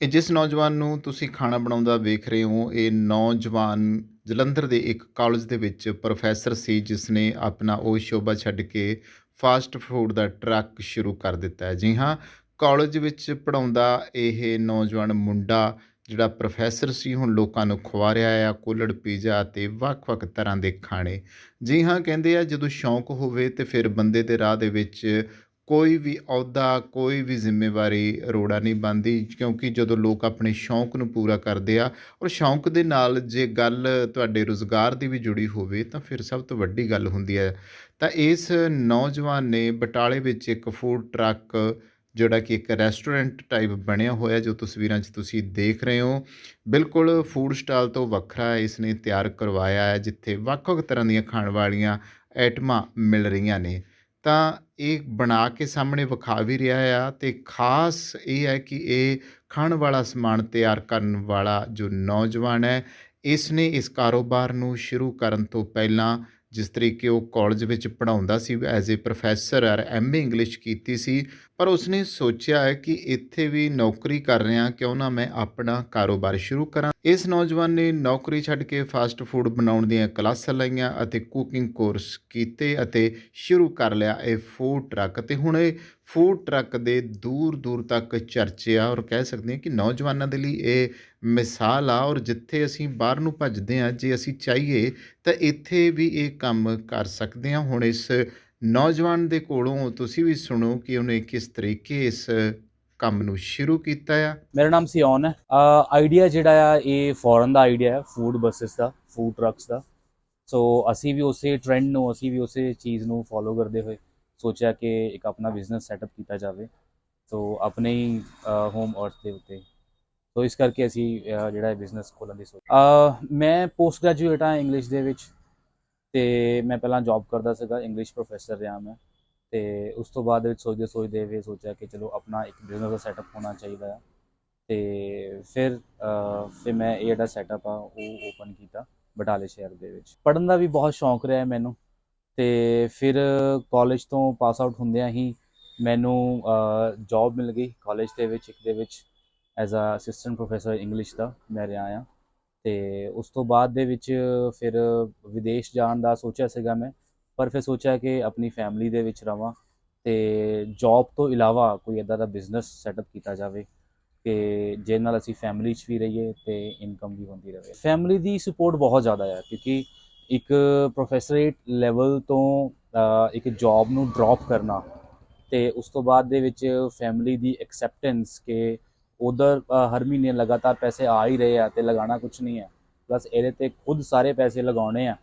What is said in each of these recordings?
ਇਹ ਜਿਸ ਨੌਜਵਾਨ ਨੂੰ ਤੁਸੀਂ ਖਾਣਾ ਬਣਾਉਂਦਾ ਵੇਖ ਰਹੇ ਹੋ, ਇਹ ਨੌਜਵਾਨ ਜਲੰਧਰ ਦੇ ਇੱਕ ਕਾਲਜ ਦੇ ਵਿੱਚ ਪ੍ਰੋਫੈਸਰ ਸੀ, ਜਿਸ ਨੇ ਆਪਣਾ ਉਹ ਸ਼ੋਭਾ ਛੱਡ ਕੇ ਫਾਸਟ ਫੂਡ ਦਾ ਟਰੱਕ ਸ਼ੁਰੂ ਕਰ ਦਿੱਤਾ ਹੈ। ਜੀ ਹਾਂ ਕਾਲਜ ਵਿੱਚ ਪੜਾਉਂਦਾ ਇਹ ਨੌਜਵਾਨ ਮੁੰਡਾ ਜਿਹੜਾ ਪ੍ਰੋਫੈਸਰ ਸੀ, ਹੁਣ ਲੋਕਾਂ ਨੂੰ ਖਵਾ ਰਿਹਾ ਆ ਕੋਲੜ ਪੀਜ਼ਾ ਤੇ ਵੱਖ-ਵੱਖ ਤਰ੍ਹਾਂ ਦੇ ਖਾਣੇ। ਜੀ ਹਾਂ, ਕਹਿੰਦੇ ਆ ਜਦੋਂ ਸ਼ੌਂਕ ਹੋਵੇ ਤੇ ਫਿਰ ਬੰਦੇ ਦੇ ਰਾਹ ਦੇ ਵਿੱਚ ਕੋਈ ਵੀ ਅਹੁਦਾ, ਕੋਈ ਵੀ ਜ਼ਿੰਮੇਵਾਰੀ ਰੋੜਾ ਨਹੀਂ ਬਣਦੀ, ਕਿਉਂਕਿ ਜਦੋਂ ਲੋਕ ਆਪਣੇ ਸ਼ੌਂਕ ਨੂੰ ਪੂਰਾ ਕਰਦੇ ਆ ਔਰ ਸ਼ੌਂਕ ਦੇ ਨਾਲ ਜੇ ਗੱਲ ਤੁਹਾਡੇ ਰੁਜ਼ਗਾਰ ਦੀ ਵੀ ਜੁੜੀ ਹੋਵੇ ਤਾਂ ਫਿਰ ਸਭ ਤੋਂ ਵੱਡੀ ਗੱਲ ਹੁੰਦੀ ਹੈ। ਤਾਂ ਇਸ ਨੌਜਵਾਨ ਨੇ ਬਟਾਲੇ ਵਿੱਚ ਇੱਕ ਫੂਡ ਟਰੱਕ ਜਿਹੜਾ ਕਿ ਇੱਕ ਰੈਸਟੋਰੈਂਟ ਟਾਈਪ ਬਣਿਆ ਹੋਇਆ, ਜੋ ਤਸਵੀਰਾਂ 'ਚ ਤੁਸੀਂ ਦੇਖ ਰਹੇ ਹੋ। ਬਿਲਕੁਲ ਫੂਡ ਸਟਾਲ ਤੋਂ ਵੱਖਰਾ ਇਸ ਨੇ ਤਿਆਰ ਕਰਵਾਇਆ ਹੈ, ਜਿੱਥੇ ਵੱਖ-ਵੱਖ ਤਰ੍ਹਾਂ ਦੀਆਂ ਖਾਣ ਵਾਲੀਆਂ ਆਈਟਮਾਂ ਮਿਲ ਰਹੀਆਂ ਨੇ। ਤਾਂ ਇਹ ਬਣਾ ਕੇ ਸਾਹਮਣੇ ਵਿਖਾ ਵੀ ਰਿਹਾ ਆ ਤੇ ਖਾਸ ਇਹ ਹੈ ਕਿ ਇਹ ਖਾਣ ਵਾਲਾ ਸਮਾਨ ਤਿਆਰ ਕਰਨ ਵਾਲਾ ਜੋ ਨੌਜਵਾਨ ਹੈ, ਇਸ ਨੇ ਇਸ ਕਾਰੋਬਾਰ ਨੂੰ ਸ਼ੁਰੂ ਕਰਨ ਤੋਂ ਪਹਿਲਾਂ ਜਿਸ ਤਰੀਕੇ ਉਹ ਕਾਲਜ ਵਿੱਚ ਪੜਾਉਂਦਾ ਸੀ ਐਜ਼ ਅ ਪ੍ਰੋਫੈਸਰ ਔਰ ਐਮਏ ਇੰਗਲਿਸ਼ ਕੀਤੀ ਸੀ, ਪਰ ਉਸਨੇ ਸੋਚਿਆ ਹੈ ਕਿ ਇੱਥੇ ਵੀ ਨੌਕਰੀ ਕਰ ਰਿਹਾ ਕਿਉਂ ਨਾ ਮੈਂ ਆਪਣਾ ਕਾਰੋਬਾਰ ਸ਼ੁਰੂ ਕਰਾਂ। ਇਸ ਨੌਜਵਾਨ ਨੇ ਨੌਕਰੀ ਛੱਡ ਕੇ ਫਾਸਟ ਫੂਡ ਬਣਾਉਣ ਦੀਆਂ ਕਲਾਸਾਂ ਲਈਆਂ ਅਤੇ ਕੁਕਿੰਗ ਕੋਰਸ ਕੀਤੇ ਅਤੇ ਸ਼ੁਰੂ ਕਰ ਲਿਆ ਇਹ ਫੂਡ ਟਰੱਕ ਤੇ ਹੁਣ ਇਹ ਫੂਡ ਟਰੱਕ ਦੇ ਦੂਰ ਦੂਰ ਤੱਕ ਚਰਚੇ ਆ ਔਰ ਕਹਿ ਸਕਦੇ ਹਾਂ ਕਿ ਨੌਜਵਾਨਾਂ ਦੇ ਲਈ ਇਹ ਮਿਸਾਲ ਆ ਔਰ ਜਿੱਥੇ ਅਸੀਂ ਬਾਹਰ ਨੂੰ ਭੱਜਦੇ ਹਾਂ, ਜੇ ਅਸੀਂ ਚਾਹੀਏ ਤਾਂ ਇੱਥੇ ਵੀ ਇਹ ਕੰਮ ਕਰ ਸਕਦੇ ਹਾਂ। ਹੁਣ ਇਸ ਨੌਜਵਾਨ ਦੇ ਕੋਲੋਂ ਤੁਸੀਂ ਵੀ ਸੁਣੋ ਕਿ ਉਹਨੇ ਕਿਸ ਤਰੀਕੇ ਇਸ ਕੰਮ ਨੂੰ ਸ਼ੁਰੂ ਕੀਤਾ ਆ। ਮੇਰਾ ਨਾਮ ਸਿਓਨ ਹੈ। ਆਈਡੀਆ ਜਿਹੜਾ ਆ, ਇਹ ਫੋਰਨ ਦਾ ਆਈਡੀਆ ਹੈ, ਫੂਡ ਬੱਸਸ ਦਾ, ਫੂਡ ਟਰੱਕਸ ਦਾ। ਸੋ ਅਸੀਂ ਵੀ ਉਸੇ ਟ੍ਰੈਂਡ ਨੂੰ, ਅਸੀਂ ਵੀ ਉਸੇ ਚੀਜ਼ ਨੂੰ ਫੋਲੋ ਕਰਦੇ ਹੋਏ ਸੋਚਿਆ ਕਿ ਇੱਕ ਆਪਣਾ ਬਿਜ਼ਨਸ ਸੈਟਅਪ ਕੀਤਾ ਜਾਵੇ। ਸੋ ਆਪਣੇ ਹੀ ਹੋਮ ਅਰਥ ਦੇ ਉੱਤੇ। ਸੋ ਇਸ ਕਰਕੇ ਅਸੀਂ ਜਿਹੜਾ ਬਿਜ਼ਨਸ ਖੋਲਣ ਦੀ ਸੋਚ ਮੈਂ ਪੋਸਟ ਗ੍ਰੈਜੂਏਟ ਹਾਂ ਇੰਗਲਿਸ਼ ਦੇ ਵਿੱਚ। ਤੇ ਮੈਂ ਪਹਿਲਾਂ ਜੌਬ ਕਰਦਾ ਸੀਗਾ ਇੰਗਲਿਸ਼ ਪ੍ਰੋਫੈਸਰ ਰਿਹਾ ਮੈਂ। ਤੇ ਉਸ ਤੋਂ ਬਾਅਦ ਵਿੱਚ ਸੋਚਦੇ ਸੋਚਦੇ ਵੀ ਸੋਚਿਆ ਕਿ ਚਲੋ ਆਪਣਾ ਇੱਕ ਬਿਜ਼ਨਸ ਦਾ ਸੈਟਅਪ ਹੋਣਾ ਚਾਹੀਦਾ। ਆ ਤੇ ਫਿਰ ਫਿਰ ਮੈਂ ਇਹ ਜਿਹੜਾ ਸੈਟਅਪ ਆ, ਉਹ ਓਪਨ ਕੀਤਾ ਬਟਾਲੇ ਸ਼ਹਿਰ ਦੇ ਵਿੱਚ। ਪੜਨ ਦਾ ਵੀ ਬਹੁਤ ਸ਼ੌਂਕ ਰਿਹਾ ਮੈਨੂੰ। ਤੇ ਫਿਰ ਕਾਲਜ ਤੋਂ ਪਾਸ ਆਊਟ ਹੁੰਦਿਆਂ ਹੀ ਮੈਨੂੰ ਜੌਬ ਮਿਲ ਗਈ ਕਾਲਜ ਦੇ ਵਿੱਚ, ਇੱਕ ਦੇ ਵਿੱਚ as a assistant professor English ਦਾ ਮੈਂ ਰਿਹਾ ਆ ਤੇ ਉਸ ਤੋਂ ਬਾਅਦ ਦੇ ਵਿੱਚ ਫਿਰ ਵਿਦੇਸ਼ ਜਾਣ ਦਾ ਸੋਚਿਆ ਸੀਗਾ ਮੈਂ, ਪਰ ਫਿਰ ਸੋਚਿਆ ਕਿ ਆਪਣੀ ਫੈਮਿਲੀ ਦੇ ਵਿੱਚ ਰਵਾਂ ਤੇ ਜੌਬ ਤੋਂ ਇਲਾਵਾ ਕੋਈ ਇਦਾਂ ਦਾ ਬਿਜ਼ਨਸ ਸੈਟਅਪ ਕੀਤਾ ਜਾਵੇ ਕਿ ਜਿਹਦੇ ਨਾਲ ਅਸੀਂ ਫੈਮਿਲੀ 'ਚ ਵੀ ਰਹੀਏ ਤੇ ਇਨਕਮ ਵੀ ਹੁੰਦੀ ਰਹੇ। ਫੈਮਿਲੀ ਦੀ ਸਪੋਰਟ ਬਹੁਤ ਜ਼ਿਆਦਾ ਹੈ ਕਿਉਂਕਿ ਇੱਕ ਪ੍ਰੋਫੈਸਰੇਟ ਲੈਵਲ ਤੋਂ ਇੱਕ ਜੌਬ ਨੂੰ ਡ੍ਰੌਪ ਕਰਨਾ ਤੇ ਉਸ ਤੋਂ ਬਾਅਦ ਦੇ ਵਿੱਚ ਫੈਮਿਲੀ ਦੀ ਐਕਸੈਪਟੈਂਸ ਕਿ ਉਧਰ ਹਰ ਮਹੀਨੇ ਲਗਾਤਾਰ ਪੈਸੇ ਆ ਹੀ ਰਹੇ ਆ ਤੇ ਲਗਾਉਣਾ ਕੁਝ ਨਹੀਂ ਹੈ। ਪਲੱਸ ਇਹਦੇ ਤੇ ਖੁਦ ਸਾਰੇ ਪੈਸੇ ਲਗਾਉਣੇ ਆ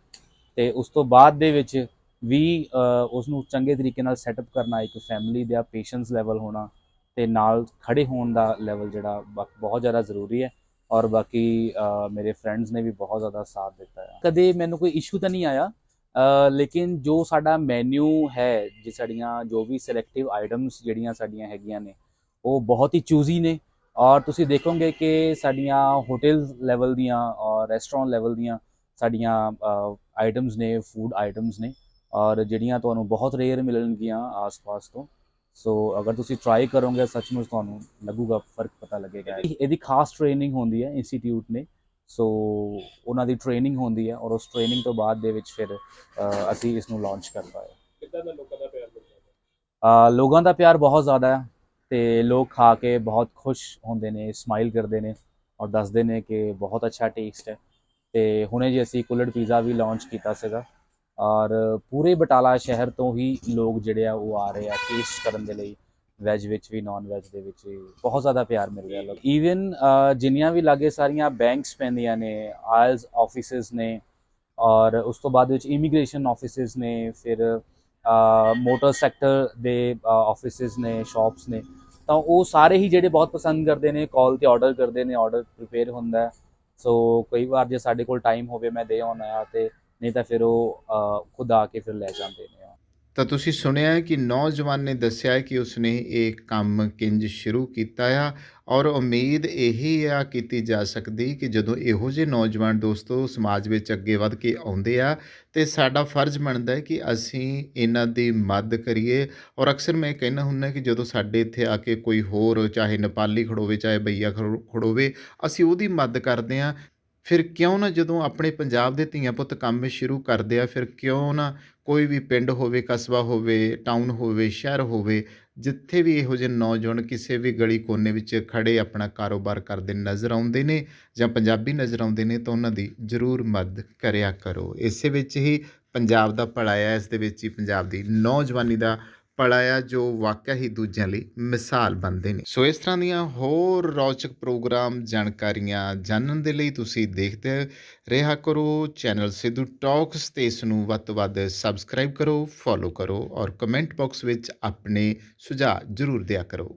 ਤੇ ਉਸ ਤੋਂ ਬਾਅਦ ਦੇ ਵਿੱਚ ਵੀ ਉਸ ਨੂੰ ਚੰਗੇ ਤਰੀਕੇ ਨਾਲ ਸੈਟਅਪ ਕਰਨਾ, ਇੱਕ ਫੈਮਿਲੀ ਦਾ ਪੇਸ਼ੈਂਸ ਲੈਵਲ ਹੋਣਾ ਤੇ ਨਾਲ ਖੜੇ ਹੋਣ ਦਾ ਲੈਵਲ ਜਿਹੜਾ ਬ- ਬਹੁਤ ਜ਼ਿਆਦਾ ਜ਼ਰੂਰੀ ਹੈ। ਔਰ ਬਾਕੀ ਮੇਰੇ ਫਰੈਂਡਸ ਨੇ ਵੀ ਬਹੁਤ ਜ਼ਿਆਦਾ ਸਾਥ ਦਿੱਤਾ ਹੈ ਕਦੇ ਮੈਨੂੰ ਕੋਈ ਇਸ਼ੂ ਤਾਂ ਨਹੀਂ ਆਇਆ? ਲੇਕਿਨ ਜੋ ਸਾਡਾ ਮੈਨੂ ਹੈ, ਜੇ ਸਾਡੀਆਂ ਜੋ ਵੀ ਸਿਲੈਕਟਿਵ ਆਈਟਮਸ ਜਿਹੜੀਆਂ ਸਾਡੀਆਂ ਹੈਗੀਆਂ ਨੇ, ਉਹ ਬਹੁਤ ਹੀ ਚੂਜ਼ੀ ਨੇ। ਔਰ ਤੁਸੀਂ ਦੇਖੋਗੇ ਕਿ ਸਾਡੀਆਂ ਹੋਟਲ ਲੈਵਲ ਦੀਆਂ ਔਰ ਰੈਸਟੋਰੈਂਟ ਲੈਵਲ ਦੀਆਂ ਸਾਡੀਆਂ ਆਈਟਮਸ ਨੇ ਫੂਡ ਆਈਟਮਸ ਨੇ। ਔਰ ਜਿਹੜੀਆਂ ਤੁਹਾਨੂੰ ਬਹੁਤ ਰੇਅਰ ਮਿਲਣਗੀਆਂ ਆਸ-ਪਾਸ ਤੋਂ ਸੋ ਅਗਰ ਤੁਸੀਂ ਟਰਾਈ ਕਰੋਗੇ ਸੱਚਮੁੱਚ ਤੁਹਾਨੂੰ ਲੱਗੂਗਾ ਫ਼ਰਕ ਪਤਾ ਲੱਗੇਗਾ। ਇਹਦੀ ਖਾਸ ਟ੍ਰੇਨਿੰਗ ਹੁੰਦੀ ਹੈ ਇੰਸਟੀਚਿਊਟ ਨੇ। ਸੋ ਉਹਨਾਂ ਦੀ ਟ੍ਰੇਨਿੰਗ ਹੁੰਦੀ ਹੈ ਔਰ ਉਸ ਟ੍ਰੇਨਿੰਗ ਤੋਂ ਬਾਅਦ ਦੇ ਵਿੱਚ ਫਿਰ ਅਸੀਂ ਇਸ ਨੂੰ ਲਾਂਚ ਕਰ ਪਾਏ ਕਿੱਦਾਂ ਦਾ ਲੋਕਾਂ ਦਾ ਪਿਆਰ ਮਿਲਦਾ ਹੈ? ਅ, ਲੋਕਾਂ ਦਾ ਪਿਆਰ ਬਹੁਤ ਜ਼ਿਆਦਾ ਹੈ ਤੇ ਲੋਕ ਖਾ ਕੇ ਬਹੁਤ ਖੁਸ਼ ਹੁੰਦੇ ਨੇ ਸਮਾਈਲ ਕਰਦੇ ਨੇ ਔਰ ਦੱਸਦੇ ਨੇ ਕਿ ਬਹੁਤ ਅੱਛਾ ਟੇਸਟ ਹੈ। ਤੇ ਹੁਣੇ ਜੇ ਅਸੀਂ ਕੁੱਲੜ ਪੀਜ਼ਾ ਵੀ ਲਾਂਚ ਕੀਤਾ ਸੀਗਾ। ਔਰ ਪੂਰੇ ਬਟਾਲਾ ਸ਼ਹਿਰ ਤੋਂ ਹੀ ਲੋਕ ਜਿਹੜੇ ਆ ਉਹ ਆ ਰਹੇ ਆ ਟੇਸਟ ਕਰਨ ਦੇ ਲਈ ਵੈਜ ਵਿੱਚ ਵੀ ਨਾਨ ਵੈਜ ਦੇ ਵਿੱਚ ਬਹੁਤ ਜ਼ਿਆਦਾ ਪਿਆਰ ਮਿਲ ਰਿਹਾ ਲੋਕ। ਈਵਨ ਜਿੰਨੀਆਂ ਵੀ ਲਾਗੇ ਸਾਰੀਆਂ ਬੈਂਕਸ ਪੈਂਦੀਆਂ ਨੇ ਆਇਲਸ ਆਫਿਸਿਸ ਨੇ, ਔਰ ਉਸ ਤੋਂ ਬਾਅਦ ਵਿੱਚ ਇਮੀਗ੍ਰੇਸ਼ਨ ਆਫਿਸਿਸ ਨੇ, ਫਿਰ ਮੋਟਰ ਸੈਕਟਰ ਦੇ ਆਫਿਸਿਸ ਨੇ ਸ਼ਾਪਸ ਨੇ, ਤਾਂ ਉਹ ਸਾਰੇ ਹੀ ਜਿਹੜੇ ਬਹੁਤ ਪਸੰਦ ਕਰਦੇ ਨੇ ਕਾਲ ਤੇ ਆਰਡਰ ਕਰਦੇ ਨੇ ਆਰਡਰ ਪ੍ਰਿਪੇਅਰ ਹੁੰਦਾ। ਸੋ ਕਈ ਵਾਰ ਜੇ ਸਾਡੇ ਕੋਲ ਟਾਈਮ ਹੋਵੇ, ਮੈਂ ਦੇ ਆਉਣਾ ਆ ਤੇ ਨਹੀਂ ਤਾਂ ਫਿਰ ਉਹ ਅਹ, ਖੁਦ ਆ ਕੇ ਫਿਰ ਲੈ ਜਾਂਦੇ ਨੇ ਤਾਂ ਤੁਸੀਂ ਸੁਣਿਆ ਹੈ ਕਿ ਨੌਜਵਾਨ ਨੇ ਦੱਸਿਆ ਹੈ ਕਿ ਉਸਨੇ ਇਹ ਕੰਮ ਕਿੰਜ ਸ਼ੁਰੂ ਕੀਤਾ ਆ ਔਰ ਉਮੀਦ ਇਹੀ ਆ ਕੀਤੀ ਜਾ ਸਕਦੀ ਕਿ ਜਦੋਂ ਇਹੋ ਜਿਹੇ ਨੌਜਵਾਨ ਦੋਸਤੋ ਸਮਾਜ ਵਿੱਚ ਅੱਗੇ ਵੱਧ ਕੇ ਆਉਂਦੇ ਆ ਤੇ ਸਾਡਾ ਫਰਜ਼ ਬਣਦਾ ਹੈ ਕਿ ਅਸੀਂ ਇਹਨਾਂ ਦੀ ਮਦਦ ਕਰੀਏ। ਔਰ ਅਕਸਰ ਮੈਂ ਕਹਿੰਦਾ ਹੁੰਦਾ ਕਿ ਜਦੋਂ ਸਾਡੇ ਇੱਥੇ ਆ ਕੇ ਕੋਈ ਹੋਰ ਚਾਹੇ ਨੇਪਾਲੀ ਖੜੋਵੇ ਚਾਹੇ ਬਈਆ ਖੜੋ- ਖੜੋਵੇ ਅਸੀਂ ਉਹਦੀ ਮਦਦ ਕਰਦੇ ਆ ਫਿਰ ਕਿਉਂ ਨਾ ਜਦੋਂ ਆਪਣੇ ਪੰਜਾਬ ਦੇ ਧੀਆਂ ਪੁੱਤ ਕੰਮ ਸ਼ੁਰੂ ਕਰਦੇ ਆ, ਫਿਰ ਕਿਉਂ ਨਾ ਕੋਈ ਵੀ ਪਿੰਡ ਹੋਵੇ, ਕਸਬਾ ਹੋਵੇ ਟਾਊਨ ਹੋਵੇ, ਸ਼ਹਿਰ ਹੋਵੇ, ਜਿੱਥੇ ਵੀ ਇਹੋ ਜਿਹੇ ਨੌਜਵਾਨ ਕਿਸੇ ਵੀ ਗਲੀ ਕੋਨੇ ਵਿੱਚ ਖੜੇ ਆਪਣਾ ਕਾਰੋਬਾਰ ਕਰਦੇ ਨਜ਼ਰ ਆਉਂਦੇ ਨੇ ਜਾਂ ਪੰਜਾਬੀ ਨਜ਼ਰ ਆਉਂਦੇ ਨੇ, ਤਾਂ ਉਹਨਾਂ ਦੀ ਜ਼ਰੂਰ ਮਦਦ ਕਰਿਆ ਕਰੋ। ਇਸੇ ਵਿੱਚ ਹੀ ਪੰਜਾਬ ਦਾ ਭਲਾ ਆ, ਇਸ ਦੇ ਵਿੱਚ ਹੀ ਪੰਜਾਬ ਦੀ ਨੌਜਵਾਨੀ ਦਾ ਭਲਾ ਆ ਜੋ ਵਾਕਿਆ ਹੀ ਦੂਜਿਆਂ ਲਈ ਮਿਸਾਲ ਬਣਦੇ ਨੇ। ਸੋ ਇਸ ਤਰ੍ਹਾਂ ਦੀਆਂ ਹੋਰ ਰੌਚਕ ਪ੍ਰੋਗਰਾਮ ਜਾਣਕਾਰੀਆਂ ਜਾਣਨ ਦੇ ਲਈ ਤੁਸੀਂ ਦੇਖਦੇ ਰਿਹਾ ਕਰੋ ਚੈਨਲ ਸਿੱਧੂ ਟਾਕਸ ਤੇ ਇਸ ਨੂੰ ਵੱਧ ਤੋਂ ਵੱਧ ਸਬਸਕ੍ਰਾਈਬ ਕਰੋ, ਫੋਲੋ ਕਰੋ ਔਰ ਕਮੈਂਟ ਬਾਕਸ ਵਿੱਚ ਆਪਣੇ ਸੁਝਾਅ ਜ਼ਰੂਰ ਦਿਆ ਕਰੋ।